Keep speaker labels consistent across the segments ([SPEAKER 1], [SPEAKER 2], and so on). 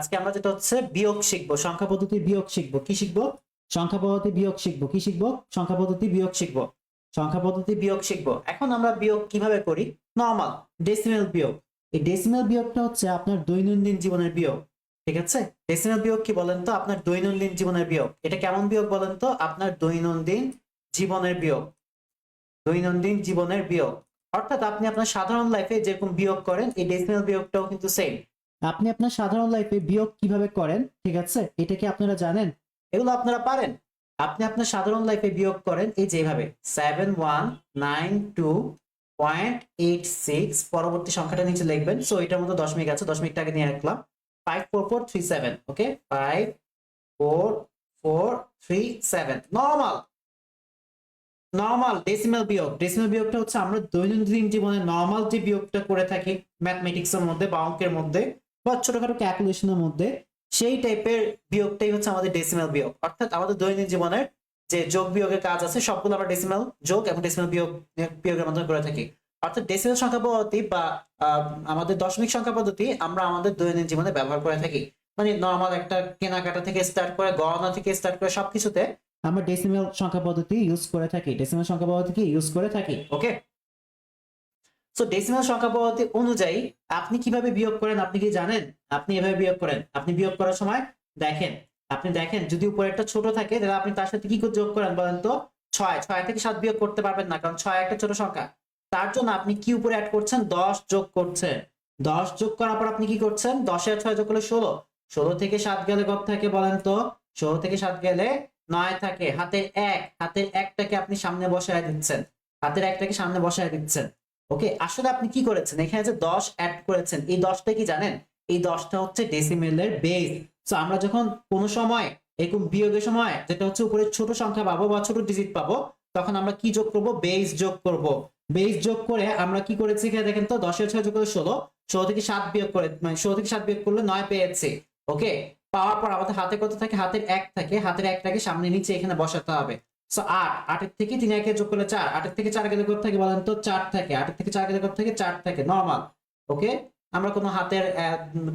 [SPEAKER 1] আজকে আমরা যেটা হচ্ছে বিয়োগ শিখব, সংখ্যা পদ্ধতি বিয়োগ শিখব। কি শিখব? সংখ্যা পদ্ধতি বিয়োগ শিখব। কি শিখব? সংখ্যা পদ্ধতি বিয়োগ শিখব। সংখ্যা পদ্ধতি বিয়োগ শিখব। এখন আমরা বিয়োগ কীভাবে করি? নর্মাল ডেসিমেল বিয়োগ। এই ডেসিমেল বিয়োগটা হচ্ছে আপনার দৈনন্দিন জীবনের বিয়োগ, ঠিক আছে? ডেসিমেল বিয়োগ কি বলেন তো? আপনার দৈনন্দিন জীবনের বিয়োগ। এটা কেমন বিয়োগ বলেন তো? আপনার দৈনন্দিন জীবনের বিয়োগ। দৈনন্দিন জীবনের বিয়োগ। অর্থাৎ আপনি আপনার সাধারণ লাইফে যেরকম বিয়োগ করেন, এই ডেসিমেল বিয়োগটাও কিন্তু সেম আপনি আপনার সাধারণ লাইফে বিয়োগ কীভাবে করেন, ঠিক আছে? এটা কি আপনারা জানেন? এগুলো আপনারা পারেন। আপনি আপনার সাধারণ লাইফে বিয়োগ করেন, এই যেভাবে seven one nine two point eight six পরবর্তী সংখ্যাটা নিচে লিখবেন। সো এটার মধ্যে দশমিক আছে দশমিকটাকে নিয়ে রাখলাম। Five four four three seven okay five four four three seven normal normal decimal বিয়োগ। ডেসিমাল বিয়োগটা হচ্ছে আমরা দৈনন্দিন জীবনে নর্মাল যে বিয়োগটা করে থাকি ম্যাথমেটিক্স এর মধ্যে বা অঙ্কের মধ্যে বা ছোটখাটো ক্যালকুলেশনের মধ্যে সেই টাইপের বিয়োগটাই হচ্ছে আমাদের ডেসিমাল বিয়োগ। অর্থাৎ আমাদের দৈনন্দিন জীবনের যে যোগ বিয়োগের কাজ আছে, সবগুলো আমরা ডেসিমাল যোগ এবং ডেসিমাল বিয়োগ, বিয়োগের মাধ্যমে করে থাকি। অর্থাৎ ডেসিমাল সংখ্যা পদ্ধতি বা আমাদের দশমিক সংখ্যা পদ্ধতি আমরা আমাদের দৈনন্দিন জীবনে ব্যবহার করে থাকি। মানে নর্মাল একটা কেনাকাটা থেকে স্টার্ট করে গণনা থেকে স্টার্ট করে সবকিছুতে আমরা ডেসিমাল সংখ্যা পদ্ধতি ইউজ করে থাকি। ডেসিমাল সংখ্যা পদ্ধতি ইউজ করে থাকি ওকে সো ডেসিমাল সংখ্যা পদ্ধতি অনুযায়ী আপনি কীভাবে বিয়োগ করেন আপনি কি জানেন? আপনি এভাবে বিয়োগ করেন। আপনি বিয়োগ করার সময় দেখেন। আপনি দেখেন, যদি উপরে একটা ছোট থাকে, তাহলে আপনি তার সাথে কি করে যোগ করেন বলেন তো? ছয়। ছয় থেকে সাত বিয়োগ করতে পারবেন না, কারণ ছয় একটা ছোট সংখ্যা। তার জন্য আপনি কি উপরে অ্যাড করছেন? দশ যোগ করছেন। দশ যোগ করার পর আপনি কি করছেন? দশে ছয় যোগ করলে ষোলো। ষোলো থেকে সাত গেলে কত থাকে বলেন তো? ষোলো থেকে সাত গেলে নয় থাকে। হাতের এক। হাতের একটাকে আপনি সামনে বসায় দিচ্ছেন। হাতের একটাকে সামনে বসায় দিচ্ছেন। ওকে, আসলে আপনি কি করেছেন? এখানে যে দশ অ্যাড করেছেন, এই দশটা কি জানেন? এই দশটা হচ্ছে ডেসিমেলের বেস তো আমরা যখন কোনো সময়, এরকম বিয়োগের সময়, যেটা হচ্ছে উপরে ছোট সংখ্যা পাবো বা ছোট ডিজিট পাবো, তখন আমরা কি যোগ করব? বেস যোগ করব। বেস যোগ করে আমরা কি করেছি এখানে দেখেন তো, দশের ছয় যোগ করে ষোলো ষোলো থেকে সাত বিয়োগ করে মানে ষোলো থেকে সাত বিয়োগ করলে নয় পেয়েছি। ওকে, পাওয়ার পর আমাদের হাতে কত থাকে? হাতের এক থাকে। হাতের একটাকে সামনে নিচে এখানে বসাতে হবে। সো আট, আটের থেকে তিন, একে যোগ করলে চার। আটের থেকে চার গেলে কত থাকে বলেন তো চার থাকে। আটের থেকে চার গেলে কত থাকে চার থাকে। নর্মাল ওকে আমরা কোনো হাতের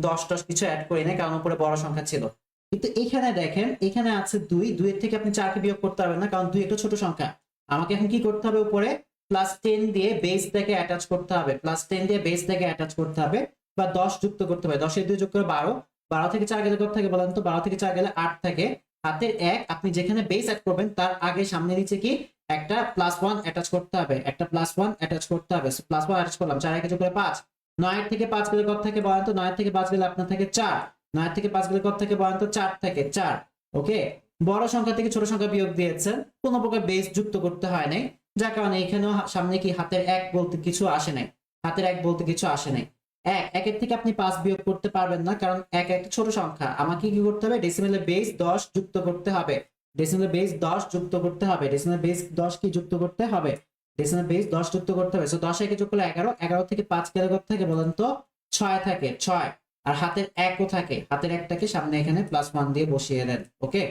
[SPEAKER 1] দশ দশ কিছু অ্যাড করি না কারণ উপরে বড় সংখ্যা ছিল। কিন্তু এখানে দেখেন, এখানে আছে দুই। দুইয়ের থেকে আপনি চারকে বিয়োগ করতে পারবেন না, কারণ দুই একটা ছোট সংখ্যা। আমাকে এখন কি করতে হবে উপরে? প্লাস টেন দিয়ে বেস বেসটাকে অ্যাটাচ করতে হবে। প্লাস টেন দিয়ে বেস বেসটাকে অ্যাটাচ করতে হবে বা দশ যুক্ত করতে হবে। দশের দুই যোগ করে বারো। বারো থেকে চার গেলে কত থাকে বলেন তো, বারো থেকে চার গেলে আট থাকে। হাতের এক, আপনি যেখানে বেস অ্যাড করবেন, তার আগে সামনে নিচে কি? একটা প্লাস ওয়ান অ্যাটাচ করতে হবে। একটা প্লাস ওয়ান অ্যাটাচ করতে হবে। প্লাস ওয়ান অ্যাটাচ করলাম। চার একে করে পাঁচ। নয় থেকে পাঁচ গেলে কত থাকে বলেন নয় থেকে পাঁচ গেলে আপনার থাকে চার। নয় থেকে পাঁচ গেলে কত থেকে বলেন চার থাকে চার। ওকে বড় সংখ্যা থেকে ছোট সংখ্যা বিয়োগ দিয়েছেন। কোনো প্রকার বেস যুক্ত করতে হয় নাই। যার কারণে এখানেও সামনে কি হাতের এক বলতে কিছু আসে নাই। হাতের এক বলতে কিছু আসে নাই। এক একের থেকে আপনি পাঁচ বিয়োগ করতে পারবেন না, কারণ এক একটা ছোট সংখ্যা। আমাকে কি করতে হবে? ডেসিমেলের বেস দশ যুক্ত করতে হবে। ডেসিমেলের বেস দশ যুক্ত করতে হবে। ডেসিমেলের বেস দশ কি যুক্ত করতে হবে? ডেসিমেলের বেস দশ যুক্ত করতে হবে। সো দশ একে যোগ করলে এগারো। এগারো থেকে পাঁচ গেলে কত থাকে বলেন তো? ছয় থাকে। ছয়। আর হাতের একও থাকে। হাতের একটাকে সামনে এখানে প্লাস ওয়ান দিয়ে বসিয়ে দেন। ওকে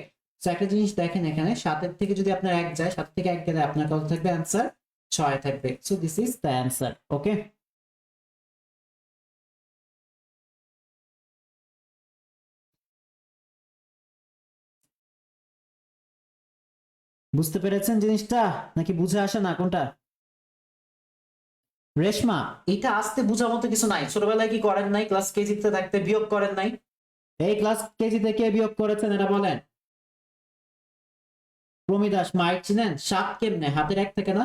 [SPEAKER 1] তো একটা জিনিস দেখেন এখানে। সাতের থেকে যদি আপনার এক যায়, সাত থেকে এক গেলে আপনার কত থাকবে? অ্যান্সার ছয় থাকবে। So this is the answer okay বুঝতে পেরেছেন জিনিসটা? নাকি বুঝে আসে না কোনটা? রেশমা, এটা আসতে বোঝার মতো কিছু নাই। ছোটবেলায় কি করেন নাই? ক্লাস কেজিতে থাকতে বিয়োগ করেন নাই? এই ক্লাস কেজিতে কে বিয়োগ করেছেন এটা বলেন? প্রমিদাস মাইক চিনেন? সাত কেমনে? হাতের এক থেকে না?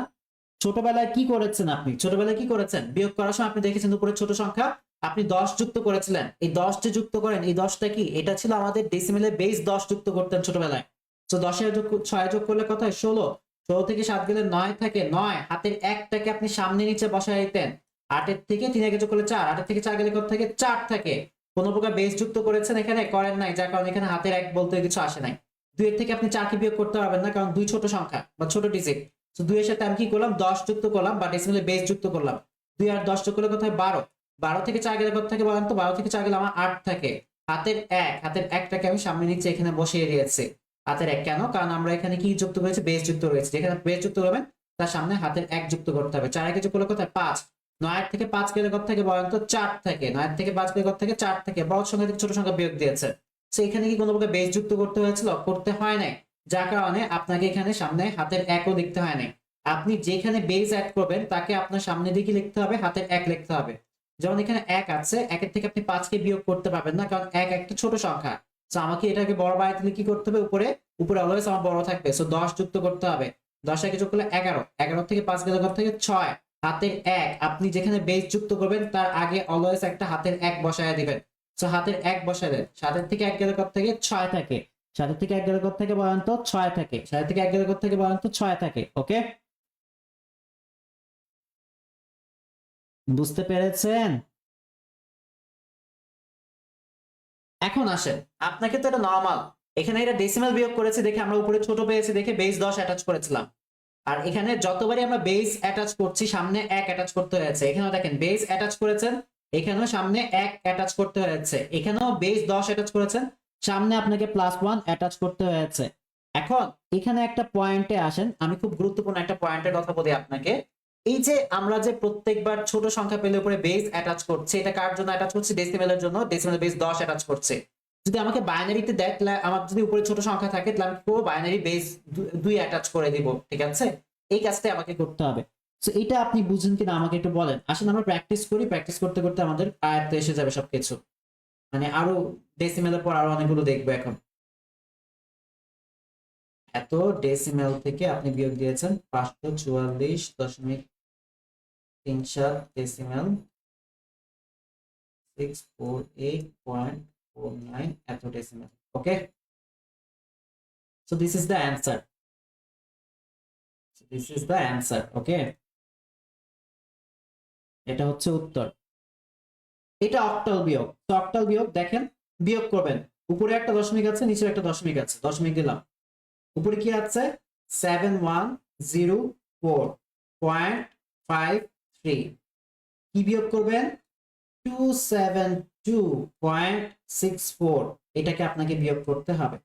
[SPEAKER 1] ছোটবেলায় কি করেছেন আপনি? ছোটবেলায় কি করেছেন? বিয়োগ করার সময় আপনি দেখেছেন উপরে ছোট সংখ্যা? আপনি দশ যুক্ত করেছিলেন। এই দশ যে যুক্ত করেন, এই দশটা কি? এটা ছিল আমাদের ডেসিমেলের বেস দশ যুক্ত করতেন ছোটবেলায়। তো দশের যোগ ছয় যোগ করলে কত হয়? ষোলো। ষোলো থেকে সাত গেলে নয় থাকে, নয়। হাতের একটাকে আপনি সামনে নিচে বসায় দিতেন। আটের থেকে তিন আগে যোগ করলে চার। আটের থেকে চার গেলে কত থাকে? চার থাকে। কোন প্রকার বেশ যুক্ত করেছেন এখানে? করেন নাই, যার কারণে এখানে হাতের এক বলতে কিছু আসে নাই। দুইয়ের থেকে আপনি চারকে বিয়োগ করতে পারবেন না, কারণ দুই ছোট সংখ্যা বা ছোট ডিজিট তো দুইয়ের সাথে আমি কি করলাম? দশ যুক্ত করলাম বা ডেসিমেলে বেস যুক্ত করলাম। দুই আর দশ যোগ করলে কোথায় বারো। বারো থেকে চার গেলে কত থাকে বলেন তো? বারো থেকে চার গেলে আমার আট থাকে। হাতের এক, হাতের একটাকে আমি সামনে নিচে এখানে বসিয়ে দিয়েছি। হাতের এক কেন? কারণ আমরা এখানে কি যুক্ত করেছি বেশ যুক্ত রয়েছে। যেখানে বেশ যুক্ত করবেন তার সামনে হাতের এক যুক্ত করতে হবে। চার একে যোগ করলে কোথায়? পাঁচ। নয়ের থেকে পাঁচ গেলে কত থেকে বলেন তো? চার থেকে। নয়ের থেকে পাঁচ গেলে কত থেকে? চার থেকে। বড় সংখ্যা থেকে ছোট সংখ্যা বিয়োগ দিয়েছে। তো এখানে কি কোনো প্রকার বেস যুক্ত করতে হয়েছিল? করতে হয় নাই। যার কারণে আপনাকে এখানে সামনে হাতের একও লিখতে হয় নাই। আপনি যেখানে বেস অ্যাড করবেন, তাকে আপনার সামনে দিকে লিখতে হবে? হাতের এক লিখতে হবে। যেমন এখানে এক আছে, একের থেকে আপনি পাঁচকে বিয়োগ করতে পারবেন না, কারণ এক একটা ছোট সংখ্যা। তো আমাকে এটাকে বড় বাড়াইতে হলে কি করতে হবে? উপরে উপরে অলওয়েজ আমার বড় থাকবে। সো দশ যুক্ত করতে হবে। দশ একে যোগ করলে এগারো। এগারো থেকে পাঁচ গেলে কত থেকে? ছয়। হাতের এক। আপনি যেখানে বেস যুক্ত করবেন, তার আগে অলওয়েজ একটা হাতের এক বসায় দিবেন। সো হাতের এক বসায় দেন। সাতের থেকে এক গেলে কত থেকে? ছয় থাকে। সাতের থেকে এক গেলে কত থেকে বলেন তো? ছয় থাকে। সাতের থেকে এক গেলে কত থেকে বলেন তো? ছয় থাকে। ওকে বুঝতে পেরেছেন? এখন আসেন, আপনাকে তো এটা নর্মাল এখানে এটা ডেসিমাল বিয়োগ করেছে দেখে আমরা উপরে ছোট পেয়েছি দেখে বেস দশ অ্যাটাচ করেছিলাম। আর এখানে যতবারই আমরা বেস অ্যাটাচ করছি, সামনে এক অ্যাটাচ করতে হয়েছে। এখানেও দেখেন বেস অ্যাটাচ করেছেন, এখানেও সামনে এক অ্যাটাচ করতে হয়েছে। এখানেও বেস দশ অ্যাটাচ করেছেন, সামনে আপনাকে প্লাস ওয়ান অ্যাটাচ করতে হয়েছে। এখন এখানে একটা পয়েন্টে আসেন, আমি খুব গুরুত্বপূর্ণ একটা পয়েন্টের কথা বলি আপনাকে। এই যে আমরা যে প্রত্যেকবার ছোট সংখ্যা পেলে উপরে বেস অ্যাটাচ করছে, এটা কার জন্য অ্যাটাচ করছে? ডেসিমেলের জন্য। ডেসিমেল বেস দশ অ্যাটাচ করছে। যদি আমাকে বাইনারিতে তাহলে আমার যদি উপরে ছোট সংখ্যা থাকে, তাহলে আমি পুরো বাইনারি বেস দুই অ্যাটাচ করে দিব, ঠিক আছে? এই কাজটাই আমাকে করতে হবে। তো এটা আপনি বুঝেন কিনা আমাকে একটু বলেন। আসেন আমরা প্র্যাকটিস করি। প্র্যাকটিস করতে করতে আমাদের আয়ত্তে এসে যাবে সবকিছু। মানে আরও ডেসিমেলের পর আরও অনেকগুলো দেখব এখন। এত ডেসিমেল থেকে আপনি বিয়োগ দিয়েছেন পাঁচশো চুয়াল্লিশ দশমিক তিন সাত decimal six four eight point four nine এত decimal okay this is the answer. So this is the answer, okay? এটা হচ্ছে উত্তর। এটা অক্টাল বিয়োগ। তো অক্টাল বিয়োগ দেখেন, বিয়োগ করবেন। উপরে একটা দশমিক আছে, নিচে একটা দশমিক আছে, দশমিক দিলাম। উপরে কি আছে? Seven one zero four point five three কি বিয়োগ করবেন? Two seven two point six four এটাকে আপনাকে বিয়োগ করতে হবে।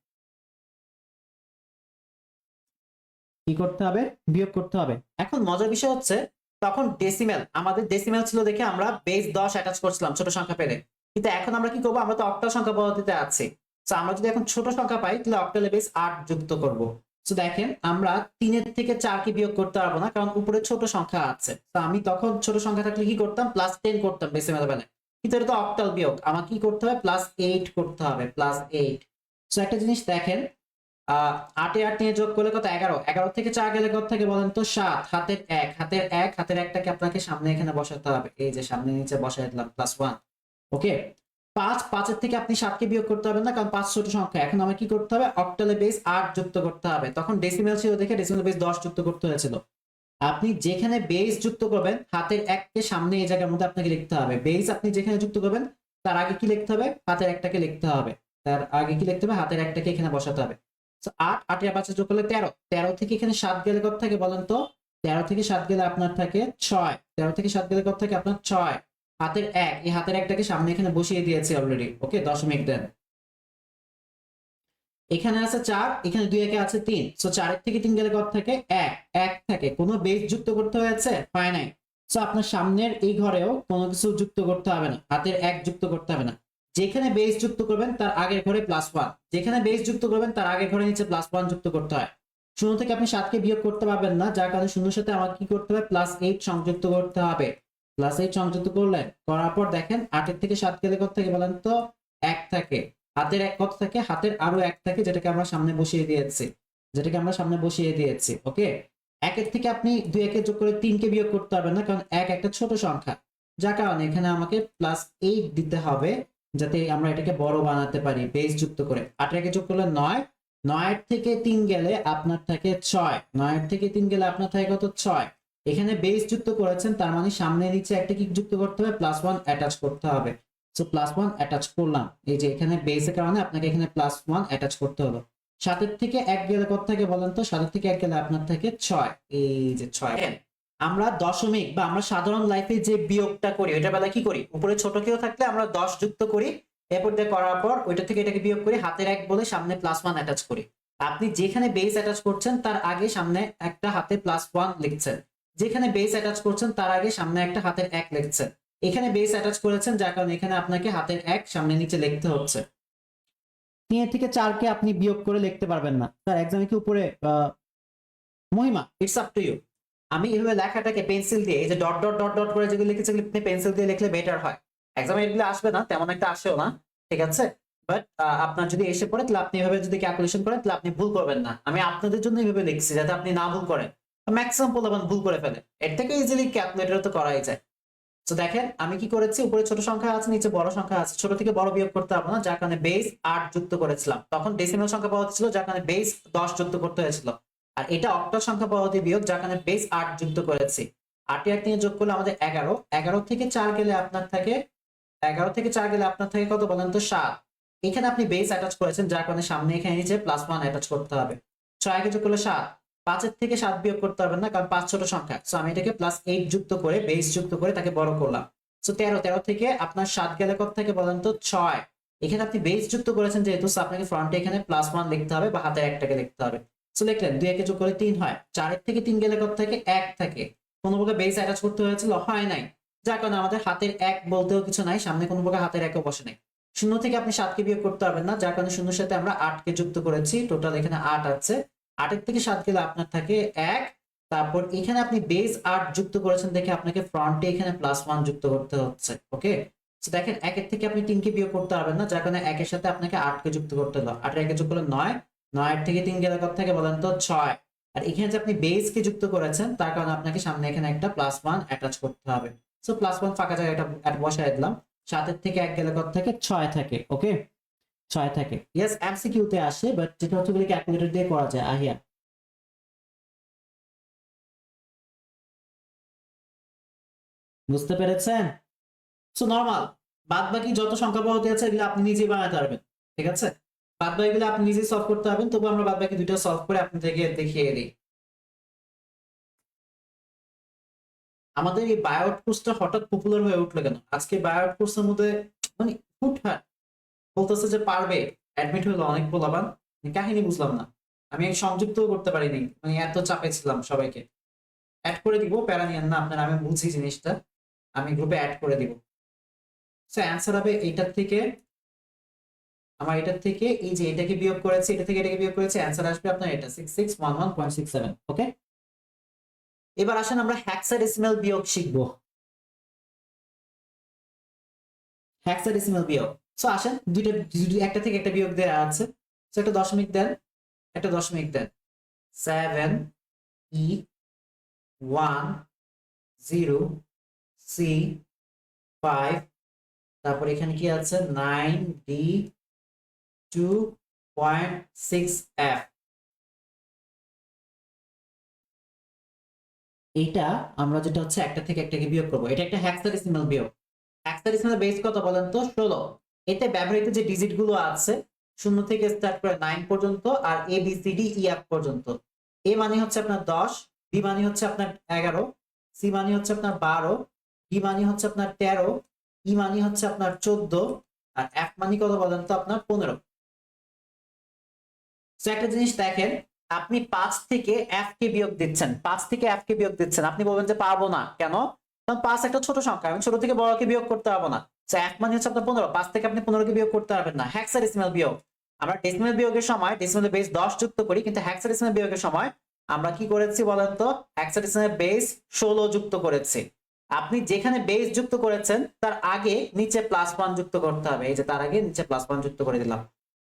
[SPEAKER 1] কি করতে হবে? বিয়োগ করতে হবে। এখন মজার বিষয় হচ্ছে, তখন ডেসিমেল আমাদের ডেসিমেল ছিল দেখে আমরা বেস দশ অ্যাটাচ করছিলাম ছোট সংখ্যা পেলে। কিন্তু এখন আমরা কি করব? আমরা তো অক্টাল সংখ্যা পদ্ধতিতে আছি। তো আমরা যদি এখন ছোট সংখ্যা পাই, তাহলে অক্টালে বেস আট যুক্ত করব। তো দেখেন, আমরা তিনের থেকে চারকে বিয়োগ করতে পারব না, কারণ উপরে ছোট সংখ্যা আছে। তো আমি তখন ছোট সংখ্যা থাকলে কি করতাম? প্লাস টেন করতাম ডেসিমেল বেলায় কিন্তু এটা তো অক্টাল বিয়োগ। আমাকে কি করতে হবে? প্লাস এইট করতে হবে প্লাস এইট তো একটা জিনিস দেখেন আটে আট নিয়ে যোগ করলে কত? এগারো। এগারো থেকে চার গেলে কত থেকে বলেন তো? সাত। হাতের এক। হাতের এক, হাতের একটাকে আপনাকে সামনে এখানে বসাতে হবে। এই যে সামনে নিচে বসাই দিলাম প্লাস ওয়ান ওকে পাঁচ, পাঁচের থেকে আপনি সাতকে বিয়োগ করতে হবে না, কারণ পাঁচ ছোট সংখ্যা। এখন আমাকে কি করতে হবে? অক্টালে বেস আট যুক্ত করতে হবে। তখন ডেসিমেল ছিল দেখে ডেসিমেল বেস দশ যুক্ত করতে হয়েছিল। আপনি যেখানে বেস যুক্ত করবেন, হাতের এককে সামনে এই জায়গার মধ্যে আপনাকে লিখতে হবে। বেস আপনি যেখানে যুক্ত করবেন, তার আগে কি লিখতে হবে? হাতের একটাকে লিখতে হবে। তার আগে কি লিখতে হবে? হাতের একটাকে এখানে বসাতে হবে। আট, আটে পাঁচে যোগ করলে তেরো। তেরো থেকে এখানে সাত গেলে কত থাকে বলেন তো? তেরো থেকে সাত গেলে আপনার থাকে ছয়। তেরো থেকে সাত গেলে কত থাকে? আপনার ছয়। হাতের এক, এই হাতের একটাকে সামনে এখানে বসিয়ে দিয়েছি অলরেডি ওকে দশমিক দেন। এখানে আছে চার, এখানে দুই একে আছে তিন। সো চারের থেকে তিন গেলে কত থাকে? এক এক থাকে। কোনো বেস যুক্ত করতে হয়েছে? হয় নাই। সো আপনার সামনের এই ঘরেও কোনো কিছু যুক্ত করতে হবে না। হাতের এক যুক্ত করতে হবে না। যেখানে বেস যুক্ত করবেন, তার আগের ঘরে প্লাস ওয়ান যেখানে বেস যুক্ত করবেন, তার আগের ঘরে নিচে প্লাস ওয়ান যুক্ত করতে হয়। শূন্য থেকে আপনি সাতকে বিয়োগ করতে পারবেন না। যার কারণে শূন্যর সাথে আমাকে কি করতে হবে? প্লাস এইট সংযুক্ত করতে হবে। প্লাস এইট সংযুক্ত করলেন করার পর দেখেন আটের থেকে সাত গেলে কত থাকে বলেন তো? এক থাকে। হাতের এক কত থাকে? হাতের আরও এক থাকে, যেটাকে আমরা সামনে বসিয়ে দিয়েছি। যেটাকে আমরা সামনে বসিয়ে দিয়েছি ওকে একের থেকে আপনি দুই একে যোগ করে তিনকে বিয়োগ করতে পারবেন না, কারণ এক একটা ছোট সংখ্যা। যার কারণে এখানে আমাকে প্লাস এইট দিতে হবে, যাতে আমরা এটাকে বড় বানাতে পারি বেস যুক্ত করে। আটের যোগ করলে নয়। নয়ের থেকে তিন গেলে আপনার থাকে ছয়। নয়ের থেকে তিন গেলে আপনার থাকে কত? ছয়। এখানে বেস যুক্ত করেছেন তার মানে সামনে নিচে একটা কি যুক্ত করতে হবে? প্লাস ওয়ান অ্যাটাচ করতে হবে। সো প্লাস ওয়ান অ্যাটাচ করলাম। এই যে এখানে বেসের কারণে আপনাকে এখানে প্লাস ওয়ান অ্যাটাচ করতে হলো সাতের থেকে এক গেলে কত থেকে বলেন তো? সাতের থেকে এক গেলে আপনার থেকে ছয়। এই যে ছয়। আমরা দশমিক বা আমরা সাধারণ লাইফে যে বিয়োগটা করি ওইটা বেলা কি করি? উপরে ছোট কেউ থাকলে আমরা দশ যুক্ত করি। এরপর দিয়ে করার পর ওইটা থেকে এটাকে বিয়োগ করি হাতের এক বলে সামনে প্লাস ওয়ান অ্যাটাচ করি। আপনি যেখানে বেস অ্যাটাচ করছেন তার আগে সামনে একটা হাতে প্লাস ওয়ান লিখছেন। যেখানে বেস অ্যাটাচ করছেন, তার আগে সামনে একটা হাতের এক লিখছেন। এখানে বেস অ্যাটাচ করেছেন, যার কারণে এখানে আপনাকে হাতের এক সামনে নিচে লিখতে হচ্ছে। তিনের থেকে চারকে আপনি বিয়োগ করে লিখতে পারবেন না। স্যার এক্সামে কি উপরে Mahima it's up to you আমি এভাবে লেখাটাকে পেন্সিল দিয়ে, এই যে ডট ডট ডট ডট করে যেগুলো লিখেছে আপনি পেন্সিল দিয়ে লিখলে বেটার হয়। এক্সামে এগুলো আসবে না, তেমন একটা আসেও না, ঠিক আছে? বাট আপনার যদি এসে পড়ে, তাহলে আপনি এভাবে যদি ক্যালকুলেশন করেন, তাহলে আপনি ভুল করবেন না। আমি আপনাদের জন্য এইভাবে লিখছি, যাতে আপনি না ভুল করেন। ম্যাক্সিমাম পোলাবান ভুল করে ফেলে। এর থেকে ইজিলি ক্যালকুলেটর তো করাই যায়। তো দেখেন, আমি কি করেছি? উপরে ছোট সংখ্যা আছে, নিচে বড় সংখ্যা আছে। ছোট থেকে বড় বিয়োগ করতে পারব না, যার কারণে বেস আট যুক্ত করেছিলাম। তখন ডেসিমাল সংখ্যা পাওয়া ছিল যার কারণে বেস দশ যুক্ত করতে হয়েছিল। আর এটা অক্টাল সংখ্যা পদ্ধতি বিয়োগ, যার কারণে বেস আট যুক্ত করেছি। আটে আট নিয়ে যোগ করলে আমাদের এগারো। এগারো থেকে চার গেলে আপনার থাকে, এগারো থেকে চার গেলে আপনার থেকে কত বলেন তো? সাত। এখানে আপনি বেস অ্যাটাচ করেছেন, যার কারণে সামনে এখানে নিচে প্লাস ওয়ান অ্যাটাচ করতে হবে। ছয় আগে যোগ করলে সাত। পাঁচের থেকে সাত বিয়োগ করতে হবে না, কারণ পাঁচ ছোট সংখ্যা। সো আমি এটাকে প্লাস এইট যুক্ত করে বেস যুক্ত করে তাকে বড় করলাম। সো তেরো তেরো থেকে আপনার সাত গেলে কত থেকে বলেন তো? ছয়। এখানে আপনি বেস যুক্ত করেছেন যেহেতু আপনাকে ফ্রন্টে এখানে প্লাস ওয়ান লিখতে হবে বা হাতে একটাকে লিখতে হবে। সো লিখলেন, দুই একে যোগ করে তিন হয়। চারের থেকে তিন গেলে কত থেকে? এক থাকে। কোনো প্রকার বেস অ্যাটাচ করতে হয়েছিল? হয় নাই। যার কারণে আমাদের হাতের এক বলতেও কিছু নাই, সামনে কোনো প্রকার হাতের একও বসে নাই। শূন্য থেকে আপনি সাতকে বিয়োগ করতে পারবেন না, যার কারণে শূন্যের সাথে আমরা আটকে যুক্ত করেছি। টোটাল এখানে আট আছে। আটের থেকে সাত গেলে আপনার থাকে এক। তারপর এখানে আপনি বেস আট যুক্ত করেছেন দেখে আপনাকে ফ্রন্টে এখানে প্লাস ওয়ান যুক্ত করতে হচ্ছে ওকে দেখেন, একের থেকে আপনি তিনকে বিয়োগ করতে পারবেন না, যার কারণে একের সাথে আপনাকে আটকে যুক্ত করতে হলো। আটের একে যোগ করলে নয়, নয়ের থেকে তিন গেলে কত থেকে বলেন তো ছয়। আর এখানে যে আপনি বেস কে যুক্ত করেছেন, তার কারণে আপনাকে সামনে এখানে একটা প্লাস ওয়ান অ্যাটাচ করতে হবে। সো প্লাস ওয়ান ফাঁকা জায়গায় একটা বসায় দিলাম। সাতের থেকে এক গেলে কত থেকে? ছয় থাকে ওকে ছয় থাকে। ইয়েস এমসিকিউ তে আসে বাট যেটা হচ্ছে বলে ক্যালকুলেটর দিয়ে করা যায় আহিয়া বুঝতে পেরেছেন? সো নর্মাল বাদ বাকি যত সংখ্যা পদ্ধতি আছে, এগুলো আপনি নিজেই বানাতে পারবেন, ঠিক আছে? বাদ বাকিগুলো আপনি নিজেই সলভ করতে পারবেন, তবু আমরা বাদ বাকি দুটো সলভ করে আপনাদেরকে দেখিয়ে দিই। আমাদের এই বায়োট কোর্সটা হঠাৎ পপুলার হয়ে উঠল কেন? আজকে বায়োট কোর্সের মধ্যে মানে হুটহাট বলতেছে যে পারবে। অ্যাডমিট হলো অনেক পোলাবান কাহিনী বুঝলাম না। আমি সংযুক্ত করতে পারিনি মানে এত চাপে ছিলাম সবাইকে। অ্যাড করে দিব, প্যারা নিয়েন না, আপনার আমি বুঝি জিনিসটা, আমি গ্রুপে অ্যাড করে দিব। সো অ্যান্সার হবে এইটার থেকে, আমার এটার থেকে, এই যে এটাকে বিয়োগ করেছে, এটা থেকে এটাকে বিয়োগ করেছে অ্যান্সার আসবে আপনার এটা six six one one point six seven okay এবার আসেন আমরা হ্যাক্সাডেসিমাল বিয়োগ শিখব। হ্যাক্সাডেসিমাল বিয়োগ। সো আসেন, দুইটা, দুই- একটা থেকে একটা বিয়োগ দেওয়া আছে। সো একটা দশমিক দেন, একটা দশমিক দেন। Seven E one zero C five তারপর এখানে কি আছে? Nine D two point six F এটা আমরা যেটা হচ্ছে, একটা থেকে একটাকে বিয়োগ করব। এটা একটা হ্যাক্সাডেসিমাল বিয়োগ। হ্যাক্সাডেসিমাল বেস কত বলেন তো? ষোলো। এতে ব্যবহৃত যে ডিজিটগুলো আছে, শূন্য থেকে স্টার্ট করে নাইন পর্যন্ত আর A B C D E F পর্যন্ত। এ মানে হচ্ছে আপনার দশ বি মানে হচ্ছে আপনার এগারো সি মানে হচ্ছে আপনার বারো ডি মানে হচ্ছে আপনার তেরো ই মানে হচ্ছে আপনার চোদ্দ, আর এফ মানে কত বলেন তো আপনার পনেরো। একটা জিনিস দেখেন, আপনি পাঁচ থেকে এফ কে বিয়োগ দিচ্ছেন। পাঁচ থেকে এফ কে বিয়োগ দিচ্ছেন। আপনি বলবেন যে পারব না। কেন? কারণ পাঁচ একটা ছোট সংখ্যা। আমি ছোট থেকে বড়কে বিয়োগ করতে পারব না। এক মানে হচ্ছে আপনার পনেরো, পাঁচ থেকে আপনি পনেরোকে বিয়োগ করতে পারবেন না। বিয়োগ। আমরা বিয়োগের সময় বেস দশ যুক্ত করি, কিন্তু বিয়োগের সময় আমরা কি করেছি বলেন তো? বেস ষোলো যুক্ত করেছি। আপনি যেখানে বেস যুক্ত করেছেন, তার আগে নিচে প্লাস ওয়ান যুক্ত করতে হবে। এই যে তার আগে নিচে প্লাস ওয়ান যুক্ত করে দিলাম।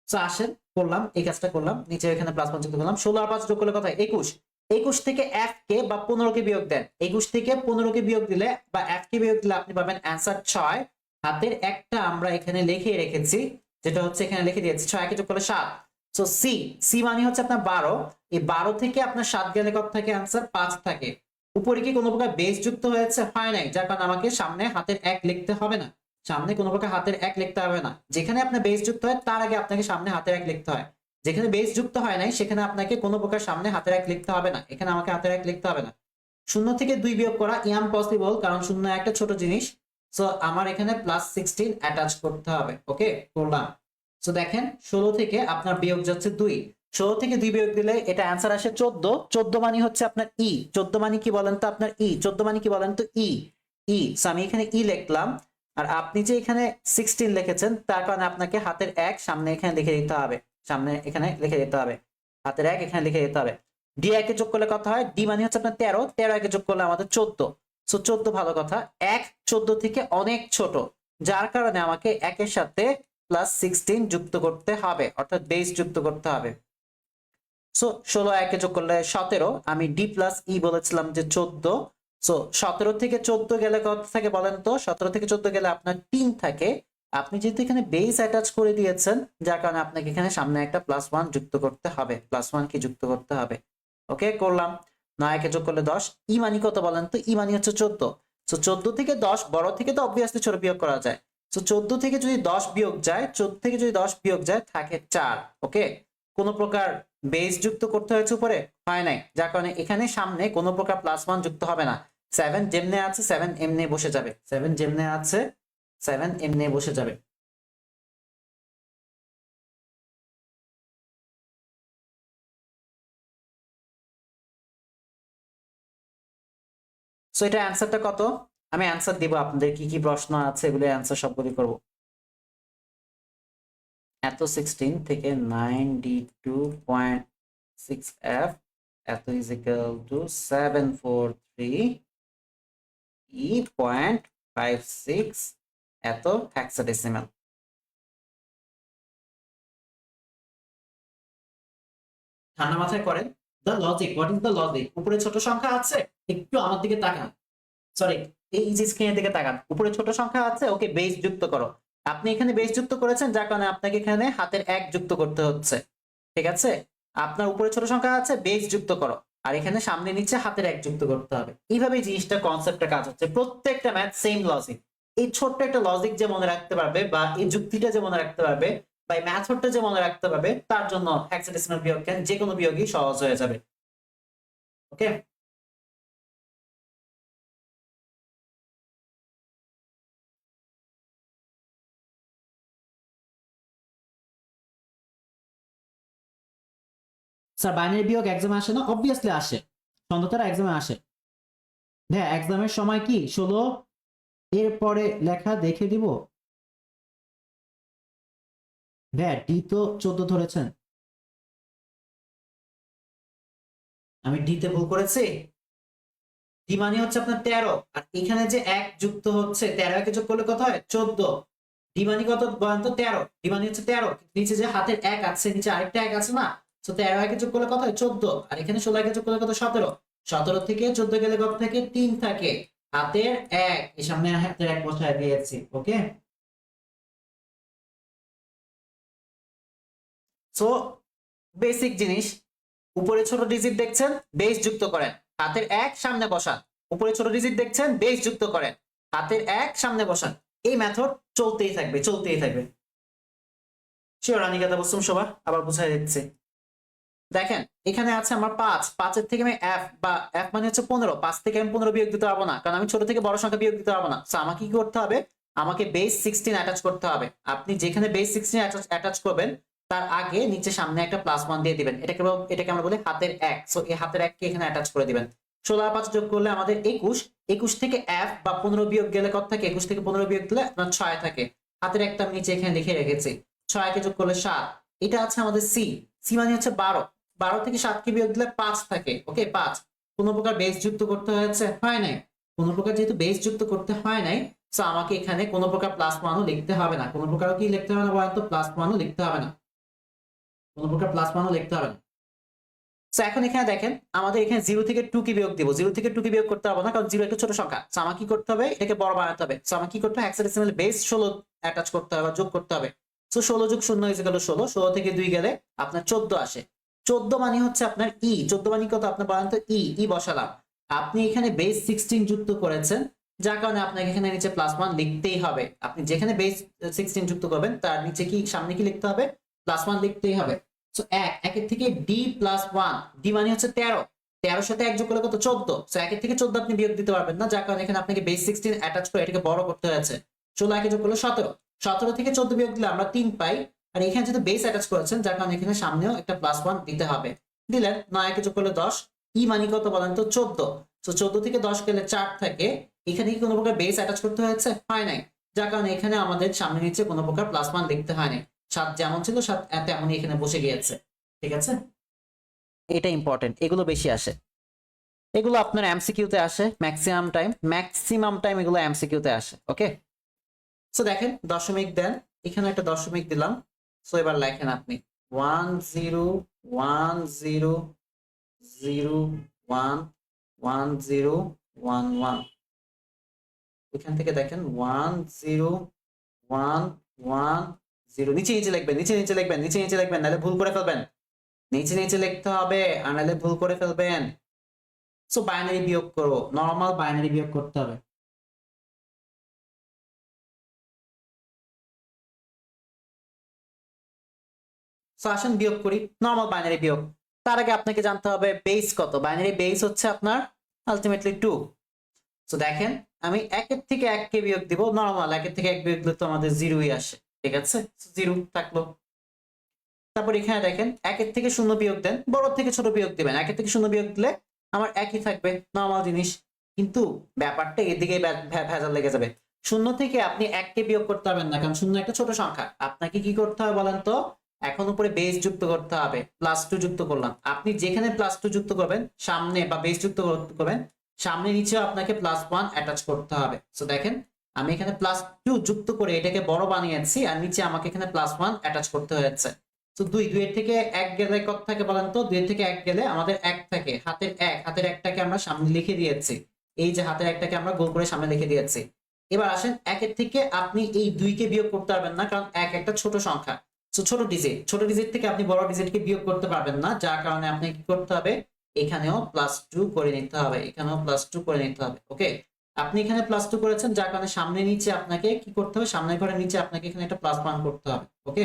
[SPEAKER 1] তো আসেন, করলাম, এই কাজটা করলাম, নিচে এখানে প্লাস ওয়ান যুক্ত করলাম। ষোলো আর পাঁচ যোগ করলে কথা একুশ। একুশ থেকে এক কে বা পনেরো কে বিয়োগ দেন। একুশ থেকে পনেরো কে বিয়োগ দিলে বা এক কে বিয়োগ দিলে আপনি পাবেন অ্যান্সার ছয়। হাতের একটা আমরা এখানে লিখে রেখেছি, যেটা হচ্ছে এখানে লিখে দিয়েছি, ছয় কে যোগ করলে সাত। সো সি সি মানে হচ্ছে আপনার বারো। এই বারো থেকে আপনার সাত গেলে কত থাকে? অ্যান্সার পাঁচ থাকে। উপরে কি কোনো প্রকার বেস যুক্ত হয়েছে? হয় নাই, যার কারণে আমাকে সামনে হাতের এক লিখতে হবে না। সামনে কোনো প্রকার হাতের এক লিখতে হবে না। যেখানে আপনার বেস যুক্ত হয়, তার আগে আপনাকে সামনে হাতের এক লিখতে হয়। যেখানে বেস যুক্ত হয় নাই, সেখানে আপনাকে কোনো প্রকার সামনে হাতের এক লিখতে হবে না। এখানে আমাকে হাতের এক লিখতে হবে না। শূন্য থেকে দুই বিয়োগ করা ইয়াম পসিবল কারণ শূন্য একটা ছোট জিনিস। সো আমার এখানে প্লাস সিক্সটিন অ্যাটাচ করতে হবে ওকে করলাম সো দেখেন, ষোলো থেকে আপনার বিয়োগ যাচ্ছে দুই। ষোলো থেকে দুই বিয়োগ দিলে এটা অ্যান্সার আসে চোদ্দ। চোদ্দ মানে হচ্ছে আপনার ই চোদ্দ মানে কি বলেন তো আপনার ই চোদ্দ মানে কি বলেন তো ই ই সো আমি এখানে ই লিখলাম। আর আপনি যে এখানে সিক্সটিন লিখেছেন, তার কারণে আপনাকে হাতের এক সামনে এখানে লিখে দিতে হবে। সামনে এখানে লিখে দিতে হবে। হাতের এক এখানে লিখে দিতে হবে। ডি একে যোগ করলে কথা হয়? ডি মানে হচ্ছে আপনার তেরো। তেরো একে যোগ করলে আমাদের চোদ্দ। সো চোদ্দ ভালো কথা। এক চোদ্দ থেকে অনেক ছোট, যার কারণে আমাকে একের সাথে প্লাস সিক্সটিন যুক্ত করতে হবে, অর্থাৎ বেস যুক্ত করতে হবে। সো ষোলো একে যোগ করলে সতেরো, আমি ডি প্লাস ই বলেছিলাম যে চোদ্দ। সো সতেরো থেকে চোদ্দ গেলে কত থাকে বলেন তো? সতেরো থেকে চোদ্দ গেলে আপনার তিন থাকে। আপনি যেহেতু এখানে বেস অ্যাটাচ করে দিয়েছেন, যার কারণে আপনাকে এখানে সামনে একটা প্লাস ওয়ান যুক্ত করতে হবে। প্লাস ওয়ান কি যুক্ত করতে হবে। ওকে করলাম। নয়কে যোগ করলে দশ। ই মানি কত বলেন তো? ই মানি হচ্ছে চোদ্দ। সো চোদ্দ থেকে দশ, বড় থেকে তো অবভিয়াসলি ছোট বিয়োগ করা যায়। সো চোদ্দ থেকে যদি দশ বিয়োগ যায়, চোদ্দ থেকে যদি দশ বিয়োগ যায়, থাকে চার ওকে কোনো প্রকার বেস যুক্ত করতে হয়েছে উপরে? হয় নাই। যার কারণে এখানে সামনে কোনো প্রকার প্লাস ওয়ান যুক্ত হবে না। সেভেন যেমনে আছে সেভেন এমনি বসে যাবে। সেভেন যেমনে আছে সেভেন এমনি বসে যাবে। সো এটা অ্যান্সারটা কত? আমি অ্যান্সার দিব আপনাদের কি কি প্রশ্ন আছে, এগুলো অ্যান্সার সবগুলি করব। এত সিক্সটিন থেকে nine D two point six F এত is equal to seven four three E point five six এত হ্যাক্সাডেসিমাল ঠান্ডা মাথায় করেন। The logic what is the logic উপরে ছোট সংখ্যা আছে? একটু আমার দিকে তাকান। সরি এই যে স্ক্রিনের দিকে তাকান। উপরে ছোট সংখ্যা আছে, ওকে বেস যুক্ত করো। আপনি এখানে বেস যুক্ত করেছেন, যার কারণে আপনাকে এখানে হাতের এক যুক্ত করতে হচ্ছে। ঠিক আছে? আপনার উপরে ছোট সংখ্যা আছে বেস যুক্ত করো। আর এখানে সামনে নিচে হাতের এক যুক্ত করতে হবে। এইভাবে জিনিসটা কনসেপ্টটা কাজ হচ্ছে। প্রত্যেকটা ম্যাথ সেম লজিক এই ছোট্ট একটা লজিক যে মনে রাখতে পারবে, বা এই যুক্তিটা যে মনে রাখতে পারবে, বা এই ম্যাথডটা যে মনে রাখতে পারবে, তার জন্য হেক্সাডেসিমাল বিয়োগ যে কোনো বিয়োগই সহজ হয়ে যাবে। ওকে স্যার বাইনারি বিয়োগ এক্সামে আসে না? অবভিয়াসলি আসে। সন্ধ্যা এক্সামে আসে। হ্যাঁ এক্সামের সময় কি? ষোলো এর পরে লেখা দেখে দিব। হ্যাঁ ডি তো চোদ্দ ধরেছেন। আমি ডিতে ভুল করেছি? ডি মানে হচ্ছে আপনার তেরো। আর এখানে যে এক যুক্ত হচ্ছে, তেরো একে যোগ করলে কত হয়? চোদ্দ। ডি মানে কত? বলেন তো তেরো। ডি মানে হচ্ছে তেরো। নিচে যে হাতের এক আছে, নিচে আরেকটা এক আছে না? তো তেরো একে যোগ করলে কত হয়? চোদ্দ। আর এখানে ষোলো একে যোগ করলে কত? সতেরো। সতেরো থেকে চোদ্দ গেলে কত থাকে? তিন থাকে। হাতের এক। এই সামনে হাতের এক বসায় দিয়েছি ওকে সো বেসিক জিনিস। উপরে ছোট ডিজিট দেখছেন বেস যুক্ত করেন। হাতের এক, সামনে বসান। উপরে ছোট ডিজিট দেখছেন বেস যুক্ত করেন। হাতের এক, সামনে বসান। এই মেথড চলতেই থাকবে চলতেই থাকবে। শিওর রানিকাতা বসুম সবা আবার বুঝাই দিচ্ছে। দেখেন, এখানে আছে আমার পাঁচ। পাঁচের থেকে আমি এফ বা এফ মানে হচ্ছে পনেরো। পাঁচ থেকে আমি পনেরো বিয়োগ দিতে পারব না। কারণ আমি ছোট থেকে বড় সংখ্যা বিয়োগ দিতে পারব না। তো আমাকে কি করতে হবে? আমাকে বেস সিক্সটিন অ্যাটাচ করতে হবে। আপনি যেখানে বেস সিক্সটিন অ্যাটাচ করবেন, তার আগে নিচে সামনে একটা প্লাস ওয়ান দিয়ে দিবেন। এটাকে এটাকে আমরা বলি হাতের এক। সো এই হাতের এককে এখানে অ্যাটাচ করে দিবেন। ষোলো আর পাঁচ যোগ করলে আমাদের একুশ। একুশ থেকে এফ বা পনেরো বিয়োগ গেলে কত থাকে? একুশ থেকে পনেরো বিয়োগ দিলে আপনার ছয় থাকে। হাতের একটা আমি নিচে এখানে লিখে রেখেছি। ছয়কে যোগ করলে সাত। এটা আছে আমাদের সি সি মানে হচ্ছে বারো। বারো থেকে সাতকে বিয়োগ দিলে পাঁচ থাকে? ওকে পাঁচ। কোনো প্রকার বেস যুক্ত করতে হয়েছে? হয় নাই। কোনো প্রকার যেহেতু বেস যুক্ত করতে হয় নাই তো আমাকে এখানে কোনো প্রকার প্লাস ওয়ানও লিখতে হবে না। কোনো প্রকার কি লিখতে হবে না বলতো? প্লাস ওয়ানও লিখতে হবে না। কোনো প্রকার প্লাস ওয়ানও লিখতে হবে না। তো এখন এখানে দেখেন, আমাদের এখানে জিরো থেকে টু কি বিয়োগ দিব? জিরো থেকে টু কি বিয়োগ করতে হবে না, কারণ জিরো একটা ছোট সংখ্যা। তো আমাকে কি করতে হবে? এটাকে বড় বানাতে হবে। তো আমাকে কি করতে হবে? হেক্সাডেসিমাল বেস ষোলো অ্যাটাচ করতে হবে বা যোগ করতে হবে। তো ষোলো যোগ শূন্য হয়েছে গেল ষোলো। ষোলো থেকে দুই গেলে আপনার চোদ্দ আসে। চোদ্দ মানে হচ্ছে আপনার ই চোদ্দ মানে কত আপনার বলেন তো ই ই বসালাম। আপনি এখানে বেস সিক্সটিন যুক্ত করেছেন, যার কারণে আপনাকে এখানে নিচে প্লাস ওয়ান লিখতেই হবে। আপনি যেখানে বেস সিক্সটিন যুক্ত করবেন, তার নিচে কি, সামনে কি লিখতে হবে? প্লাস ওয়ান লিখতেই হবে। সো এক, একের থেকে ডি প্লাস ওয়ান ডি মানে হচ্ছে তেরো। তেরোর সাথে এক যোগ করলে কত? চোদ্দ। সো একের থেকে চোদ্দ আপনি বিয়োগ দিতে পারবেন না, যার কারণে এখানে আপনাকে বেস সিক্সটিন অ্যাটাচ করে এটাকে বড় করতে হয়েছে। ষোলো একে যোগ করলে সতেরো। সতেরো থেকে চোদ্দ বিয়োগ দিলে আমরা তিন পাই। আর এখানে যেহেতু বেস অ্যাটাচ করেছেন, যার কারণে এখানে সামনেও একটা প্লাস ওয়ান দিতে হবে। দিলেন নয়কে যোগ করলে দশ ই মানি কত বলেন তো? চোদ্দ। তো চোদ্দ থেকে দশ গেলে চার থাকে। এখানে কি কোনো প্রকার বেস অ্যাটাচ করতে হয়েছে? হয় নাই। যার কারণে এখানে আমাদের সামনে নিচে কোনো প্রকার প্লাস ওয়ান লিখতে হয় নাই। সাত যেমন ছিল, সাত তেমনই এখানে বসে গিয়েছে। ঠিক আছে? এটা ইম্পর্টেন্ট এগুলো বেশি আসে। এগুলো আপনার এমসিকিউতে আসে ম্যাক্সিমাম টাইম ম্যাক্সিমাম টাইম এগুলো এমসিকিউতে আসে ওকে সো দেখেন, দশমিক দেন। এখানে একটা দশমিক দিলাম। সো এবার লেখেন আপনি one zero one zero zero one one zero one one এখান থেকে দেখেন one zero one one zero নিচে নিচে লিখবেন, নিচে নিচে লিখবেন, নিচে নিচে লিখবেন, নাহলে ভুল করে ফেলবেন। নিচে নিচে লিখতে হবে, আর নাহলে ভুল করে ফেলবেন। সো বাইনারি বিয়োগ করো নর্মাল বাইনারি বিয়োগ করতে হবে। সো আসেন বিয়োগ করি। নর্মাল বাইনারি বিয়োগ। তার আগে আপনাকে জানতে হবে বেস কত। বাইনারি বেস হচ্ছে আপনার আলটিমেটলি টু সো দেখেন, আমি একের থেকে এককে বিয়োগ দিব। নর্মাল একের থেকে এক বিয়োগ দিলে তো আমাদের জিরোই আসে। ঠিক আছে? জিরো থাকল। তারপর এখানে দেখেন, একের থেকে শূন্য বিয়োগ দেন। বড় থেকে ছোট বিয়োগ দিবেন। একের থেকে শূন্য বিয়োগ দিলে আমার একই থাকবে। নর্মাল জিনিস। কিন্তু ব্যাপারটা এদিকে ভেজাল লেগে যাবে। শূন্য থেকে আপনি এককে বিয়োগ করতে পারবেন না। কারণ শূন্য একটা ছোট সংখ্যা। আপনাকে কি করতে হবে বলেন তো? এখন উপরে বেস যুক্ত করতে হবে প্লাস টু যুক্ত করলাম। আপনি যেখানে প্লাস টু যুক্ত করবেন, সামনে বা বেস যুক্ত করবেন, সামনে নিচেও আপনাকে প্লাস ওয়ান অ্যাটাচ করতে হবে। সো দেখেন, আমি এখানে প্লাস টু যুক্ত করে এটাকে বড় বানিয়েছি আর নিচে আমাকে এখানে প্লাস ওয়ান অ্যাটাচ করতে হয়েছে। তো দুই, দুইয়ের থেকে এক গেলে কত থাকে বলেন তো? দুইয়ের থেকে এক গেলে আমাদের এক থাকে। হাতের এক, হাতের একটাকে আমরা সামনে লিখে দিয়েছি। এই যে হাতের একটাকে আমরা গোল করে সামনে লিখে দিয়েছি। এবার আসেন, একের থেকে আপনি এই দুইকে বিয়োগ করতে পারবেন না, কারণ এক একটা ছোট সংখ্যা। তো ছোট ডিজিট ছোট ডিজিট থেকে আপনি বড় ডিজিটকে বিয়োগ করতে পারবেন না, যার কারণে আপনি কি করতে হবে? এখানেও প্লাস টু করে নিতে হবে, এখানেও প্লাস টু করে নিতে হবে ওকে আপনি এখানে প্লাস টু করেছেন, যার কারণে সামনে নিচে আপনাকে কি করতে হবে? সামনের ঘরের নিচে আপনাকে এখানে একটা প্লাস ওয়ান করতে হবে ওকে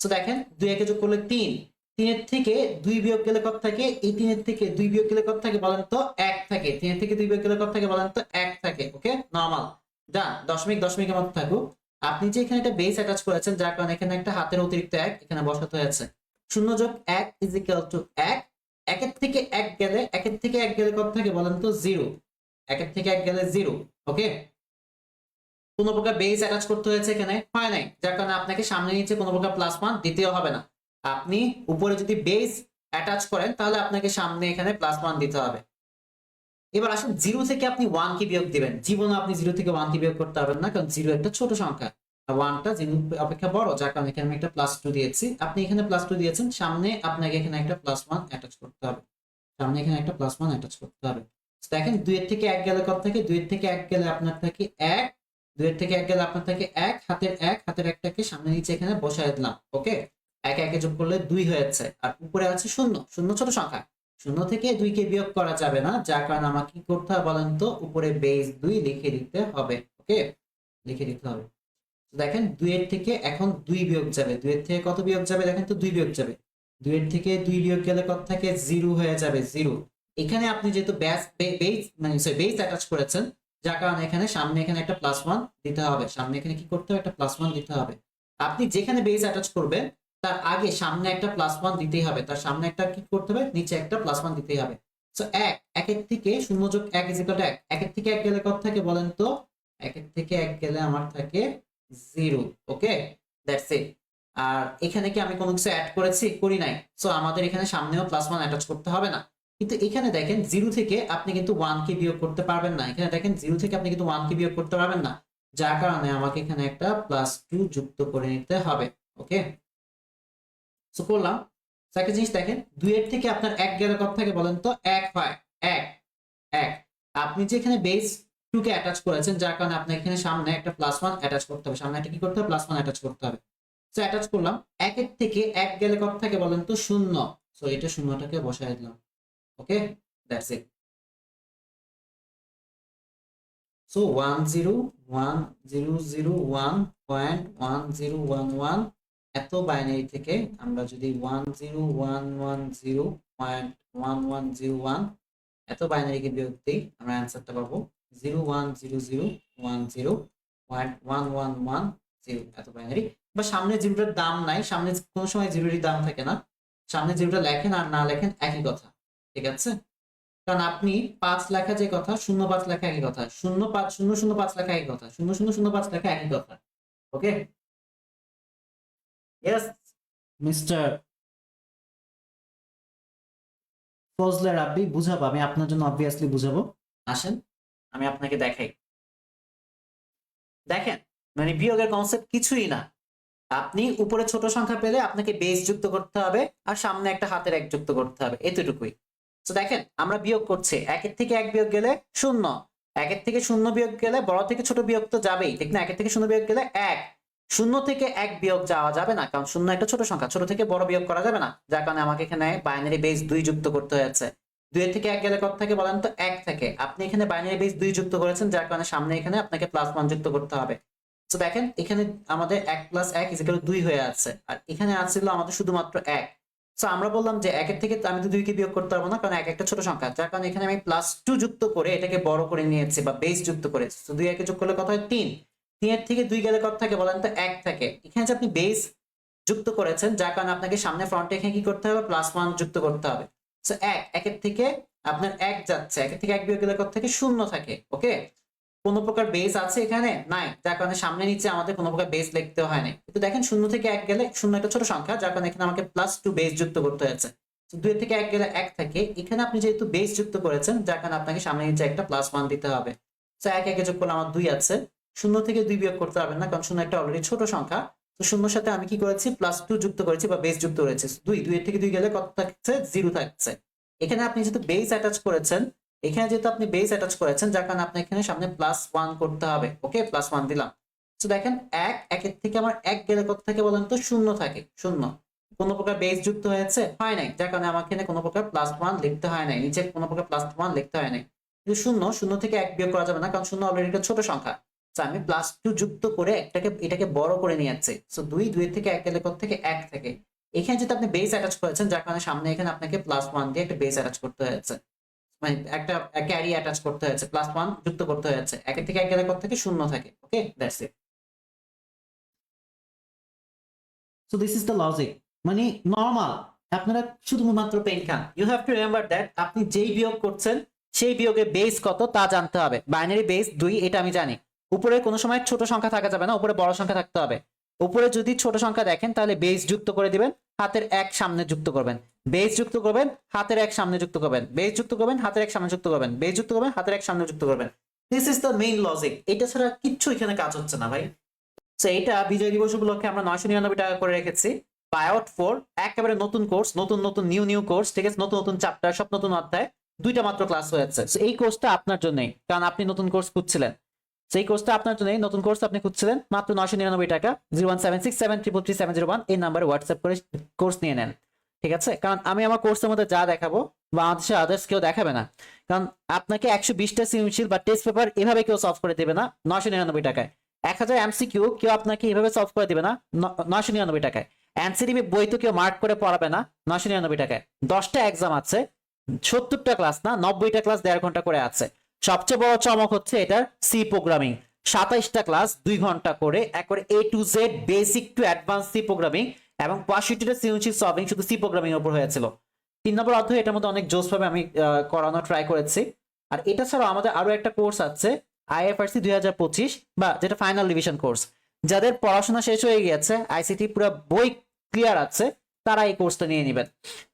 [SPEAKER 1] তো দেখেন, দুই একে যোগ করলে তিন, তিনের থেকে দুই বিয়োগ গেলে কত থাকে? এই তিনের থেকে দুই বিয়োগ গেলে কত থাকে বলেন তো? এক থাকে, তিনের থেকে দুই বিয়োগ গেলে কত থাকে বলেন তো? এক থাকে ওকে নর্মাল ডান দশমিক, দশমিকের মতো থাকুক। আপনি যে এখানে একটা বেস অ্যাটাচ করেছেন, যার কারণে এখানে একটা হাতের অতিরিক্ত এক এখানে বসাতে হয়েছে। শূন্য যোগ এক ইজ ইকুয়াল টু এক। একের থেকে এক গেলে, একের থেকে এক গেলে কত থাকে বলেন তো? জিরো একের থেকে এক গেলে জিরো ওকে কোনো প্রকার বেস অ্যাটাচ করতে হয়েছে এখানে? হয় নাই। যার কারণে আপনাকে সামনে নিচে কোনো প্রকার প্লাস ওয়ান দিতেও হবে না। আপনি উপরে যদি বেস অ্যাটাচ করেন, তাহলে আপনাকে সামনে এখানে প্লাস ওয়ান দিতে হবে। এবার আসুন জিরো থেকে আপনি ওয়ান কি বিয়োগ দিবেন। জীবনে আপনি জিরো থেকে ওয়ান কি বিয়োগ করতে পারবেন না, কারণ জিরো একটা ছোট সংখ্যা। ওয়ানটা জিরো অপেক্ষা বড়, যার কারণে এখানে আমি একটা প্লাস টু দিয়েছি। আপনি এখানে প্লাস টু দিয়েছেন, সামনে আপনাকে এখানে একটা প্লাস ওয়ান অ্যাটাচ করতে হবে। সামনে এখানে একটা প্লাস ওয়ান অ্যাটাচ করতে হবে। দেখেন, দুইয়ের থেকে এক গেলে কত থাকে? দুইয়ের থেকে এক গেলে আপনার থাকে এক, দুইয়ের থেকে এক গেলে আপনার থাকে এক, হাতের এক, হাতের একটাকে সামনে নিচে এখানে বসায় দিলাম ওকে এক একে যোগ করলে দুই হয়েছে আর উপরে আছে শূন্য শূন্য ছোট সংখ্যা। শূন্য থেকে দুইকে বিয়োগ করা যাবে না। যার কারণে আমাকে কি করতে হবে বলেন তো? উপরে বেস দুই লিখে দিতে হবে ওকে লিখে দিতে হবে। দেখেন দুইয়ের থেকে এখন দুই বিয়োগ যাবে। দুইয়ের থেকে কত বিয়োগ যাবে? দেখেন তো দুই বিয়োগ যাবে। দুইয়ের থেকে দুই বিয়োগ গেলে কত থাকে? জিরো হয়ে যাবে জিরো এখানে আপনি যেহেতু ব্যাস বেস মানে বেস অ্যাটাচ করেছেন, যার কারণে এখানে সামনে এখানে একটা প্লাস ওয়ান দিতে হবে। সামনে এখানে কি করতে হবে? একটা প্লাস ওয়ান দিতে হবে। আপনি যেখানে বেস অ্যাটাচ করবেন তার আগে সামনে একটা প্লাস ওয়ান দিতেই হবে। তার সামনে একটা কি করতে হবে? নিচে একটা প্লাস ওয়ান দিতেই হবে। সো এক, একের থেকে শূন্য যোগ এক ইজ ইকুয়াল এক। একের থেকে এক গেলে কত থাকে বলেন তো? একের থেকে এক গেলে আমার থাকে জিরো ওকে দ্যাটস ইট আর এখানে কি আমি কোনো কিছু অ্যাড করেছি? করি নাই। সো আমাদের এখানে সামনেও প্লাস ওয়ান অ্যাটাচ করতে হবে না। কিন্তু এখানে দেখেন জিরো থেকে আপনি কিন্তু ওয়ান কে বিয়োগ করতে পারবেন না। এখানে দেখেন জিরো থেকে আপনি কিন্তু ওয়ান কে বিয়োগ করতে পারবেন না। যার কারণে আমাকে এখানে একটা প্লাস টু যুক্ত করে নিতে হবে ওকে সো করলাম। একটা জিনিস দেখেন, দুইয়ের থেকে আপনার এক গেলে কত থাকে বলেন তো? এক হয়। এক। এক। আপনি যে এখানে বেস টু কে অ্যাটাচ করেছেন, যার কারণে আপনার এখানে সামনে একটা প্লাস ওয়ান অ্যাটাচ করতে হবে। সামনে একটা কি করতে হবে? প্লাস ওয়ান অ্যাটাচ করতে হবে। সো অ্যাটাচ করলাম। একের থেকে এক গেলে কত থাকে বলেন তো? শূন্য। সো এটা শূন্যটাকে বসায় দিলাম। Okay that's it so one zero one zero zero one point one zero one one এত বাইনারি থেকে আমরা যদি one zero one one zero point one one zero one এত বাইনারিকে বিয়োগ দিই, আমরা অ্যান্সারটা পাবো zero one zero zero one zero point one one one zero এত বাইনারি বা সামনে জিরোটার দাম নাই, সামনে কোনো সময় জিরোরই দাম থাকে না। সামনে জিরোটা লেখেন আর না লেখেন একই কথা, ঠিক আছে? কারণ আপনি পাঁচ লেখা যে কথা, শূন্য পাঁচ লেখা একই কথা, শূন্য পাঁচ, শূন্য শূন্য পাঁচ লেখা একই কথা, শূন্য শূন্য শূন্য পাঁচ লেখা একই কথা okay yes mister Fazle Rabbi বুঝাবো, আমি আপনার জন্য অবভিয়াসলি বুঝাবো। আসেন, আমি আপনাকে দেখাই। দেখেন মানে বিয়োগের কনসেপ্ট কিছুই না। আপনি উপরে ছোট সংখ্যা পেলে আপনাকে বেস যুক্ত করতে হবে, আর সামনে একটা হাতের এক যুক্ত করতে হবে, এতটুকুই। তো দেখেন, আমরা বিয়োগ করছি। একের থেকে এক বিয়োগ গেলে শূন্য। একের থেকে শূন্য বিয়োগ গেলে বড় থেকে ছোট বিয়োগ তো যাবেই, ঠিক না? একের থেকে শূন্য বিয়োগ গেলে এক। শূন্য থেকে এক বিয়োগ যাওয়া যাবে না, কারণ শূন্য একটা ছোট সংখ্যা, ছোট থেকে বড় বিয়োগ করা যাবে না, যার কারণে আমাকে এখানে বাইনারি বেস দুই যুক্ত করতে হয়েছে। দুইয়ের থেকে এক গেলে কত থাকে বলেন তো? এক থেকে। আপনি এখানে বাইনারি বেস দুই যুক্ত করেছেন, যার কারণে সামনে এখানে আপনাকে প্লাস ওয়ান যুক্ত করতে হবে। তো দেখেন, এখানে আমাদের এক প্লাস এক ইজিক্যাল দুই হয়ে আছে, আর এখানে আছিল আমাদের শুধুমাত্র এক। তো আমরা বললাম যে একের থেকে আমি তো দুইকে বিয়োগ করতে পারব না, কারণ এক একটা ছোট সংখ্যা, যার কারণে এখানে আমি প্লাস টু যুক্ত করে এটাকে বড় করে নিয়েছি বা বেস যুক্ত করে দুই একে যোগ করলে কত হয়? তিন। তিনের থেকে দুই গেলে কত থাকে বলেন তো? এক থাকে। এখানে যে আপনি বেস যুক্ত করেছেন, যার কারণে আপনাকে সামনে ফ্রন্টে এখানে কি করতে হবে? প্লাস ওয়ান যুক্ত করতে হবে। তো এক, একের থেকে আপনার এক যাচ্ছে। একের থেকে এক বিয়োগ গেলে কত থেকে? শূন্য থাকে। ওকে কোনো প্রকার বেস আছে এখানে? নাই। যার কারণে সামনে নিচে আমাদের কোনো প্রকার বেস লিখতে হয় না কিন্তু দেখেন শূন্য থেকে এক গেলে, শূন্য একটা ছোট সংখ্যা, যার কারণে এখানে আমাকে প্লাস টু বেস যুক্ত করতে হয়েছে। দুই থেকে এক গেলে এক থাকে। এখানে আপনি যেহেতু বেস যুক্ত করেছেন, যার কারণে আপনাকে সামনে নিচে একটা প্লাস ওয়ান দিতে হবে। তো এক, একে যোগ করলে আমার দুই আছে। শূন্য থেকে দুই বিয়োগ করতে পারবেন না, কারণ শূন্য একটা অলরেডি ছোট সংখ্যা। তো শূন্যর সাথে আমি কি করেছি? প্লাস টু যুক্ত করেছি বা বেস যুক্ত করেছি। দুই দুই থেকে দুই গেলে কত থাকছে? জিরো থাকছে। এখানে আপনি যেহেতু বেস অ্যাটাচ করেছেন, এখানে যেহেতু আপনি বেস অ্যাটাচ করেছেন, যার কারণে আপনি এখানে সামনে প্লাস ওয়ান করতে হবে। ওকে প্লাস ওয়ান দিলাম। তো দেখেন, এক, একের থেকে আমার এক গেলে কত থাকে বলেন তো? শূন্য থাকে, শূন্য। কোনো প্রকার বেস যুক্ত হয়েছে? হয় নাই। যার কারণে আমাকে এখানে কোনো প্রকার প্লাস ওয়ান লিখতে হয় নাই। নিচে কোনো প্রকার প্লাস ওয়ান লিখতে হয় নাই। কিন্তু শূন্য শূন্য থেকে এক বিয়োগ করা যাবে না, কারণ শূন্য অলরেডি একটা ছোট সংখ্যা। আমি প্লাস টু যুক্ত করে একটাকে, এটাকে বড় করে নিয়ে যাচ্ছি। সো দুই দুই থেকে এক গেলে থেকে? এক থেকে। এখানে যেটা আপনি বেস অ্যাটাচ করেছেন, যার কারণে সামনে এখানে আপনাকে প্লাস ওয়ান দিয়ে একটা বেস অ্যাটাচ করতে হয়েছে। মানে একটা ক্যারি অ্যাটাচ করতে হয়েছে। প্লাস ওয়ান যুক্ত করতে হয়েছে। একের থেকে এক গেলে থেকে? শূন্য থাকে। Okay that's it so this is the logic মানে নর্মাল আপনারা শুধুমাত্র pen Khan. You have to remember that আপনি যেই বিয়োগ করছেন, সেই বিয়োগের বেস কত তা জানতে হবে। বাইনারি বেস দুই, এটা আমি জানি। উপরে কোনো সময় ছোট সংখ্যা থাকা যাবে না উপরে বড় সংখ্যা থাকতে হবে। উপরে যদি ছোট সংখ্যা দেখেন তাহলে বেস যুক্ত করে দিবেন হাতের এক সামনে যুক্ত করবেন। বেস যুক্ত করবেন হাতের এক সামনে যুক্ত করবেন। বেস যুক্ত করবেন হাতের এক সামনে যুক্ত করবেন। বেস যুক্ত করবেন হাতের এক সামনে যুক্ত করবেন। This is the main logic এটা ছাড়া কিচ্ছু এখানে কাজ হচ্ছে না ভাই। তো এটা বিজয় দিবস উপলক্ষে আমরা নয়শো নিরানব্বই টাকা করে রেখেছি। বায়োট ফোর একেবারে নতুন কোর্স নতুন নতুন নিউ নিউ কোর্স ঠিক আছে? নতুন নতুন চ্যাপ্টার সব নতুন অধ্যায় দুইটা মাত্র ক্লাস হয়েছে So, এই কোর্সটা আপনার জন্যই কারণ আপনি নতুন কোর্স খুঁজছিলেন। সেই কোর্সটা আপনার জন্যই নতুন কোর্স আপনি খুঁজছিলেন, মাত্র নয়শো নিরানব্বই টাকা zero one seven six seven triple three seven zero one এই নাম্বারে হোয়াটসঅ্যাপ করে কোর্স নিয়ে নেন, ঠিক আছে? কারণ আমি আমার কোর্সের মধ্যে যা দেখাবো, বাংলাদেশে আদার্স কেউ দেখাবে না। কারণ আপনাকে একশো বিশটা সৃজনশীল বা টেস্ট পেপার এভাবে কেউ সলভ করে দেবে না, নয়শো নিরানব্বই টাকায়। এক হাজার এমসিকিউ কেউ আপনাকে এভাবে সলভ করে দেবে না নয়শো নিরানব্বই টাকায়। এনসিডিবি বই তো কেউ মার্ক করে পড়াবে না, নয়শো নিরানব্বই টাকায়। দশটা এক্সাম আছে, সত্তরটা ক্লাস না, নব্বইটা ক্লাস দেড় ঘণ্টা করে আছে। সবচেয়ে বড় চমক হচ্ছে এটার সি প্রোগ্রামিং সাতাইশটা ক্লাস দুই ঘণ্টা করে একবারে A to Z basic to advance C programming এবং পঁয়ষট্টিটা সৃজনশীল সলভিং শুধু সি প্রোগ্রামিং এর উপর হয়েছিল। তিন নম্বর অধ্যায় এটার মধ্যে অনেক জোসভাবে আমি আহ, করানোর ট্রাই করেছি। আর এটা ছাড়াও আমাদের আরও একটা কোর্স আছে আইএফআরসি দুই হাজার পঁচিশ বা যেটা ফাইনাল ডিভিশন কোর্স যাদের পড়াশোনা শেষ হয়ে গিয়েছে আইসিটি পুরো বই ক্লিয়ার আছে তারা এই কোর্সটা নিয়ে নেবেন।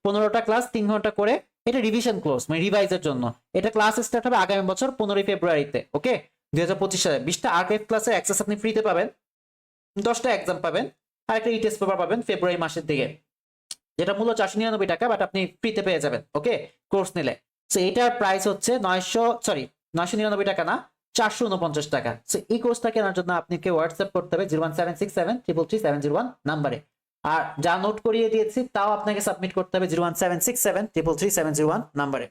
[SPEAKER 1] পনেরোটা ক্লাস তিন ঘণ্টা করে এটা রিভিশন কোর্স মানে রিভাইজের জন্য। এটা ক্লাস স্টার্ট হবে আগামী বছর পনেরোই ফেব্রুয়ারিতে ওকে দুই হাজার পঁচিশ সালে বিশটা আর্কাইভ ক্লাসের অ্যাক্সেস আপনি ফ্রিতে পাবেন। দশটা এক্সাম পাবেন, আর একটা ইটেস্ট পেপার পাবেন ফেব্রুয়ারি মাসের দিকে। যেটা মূল্য চারশো নিরানব্বই টাকা বাট আপনি ফ্রিতে পেয়ে যাবেন ওকে কোর্স নিলে। সো এটার প্রাইস হচ্ছে নয়শো সরি নয়শো নিরানব্বই টাকা না, চারশো উনপঞ্চাশ টাকা। সো এই কোর্সটা কেনার জন্য আপনাকে হোয়াটসঅ্যাপ করতে হবে zero one seven six seven triple three seven zero one নাম্বারে আর যা নোট করিয়ে দিয়েছি, তাও আপনাকে সাবমিট করতে হবে zero one seven six seven triple three seven zero one নাম্বারে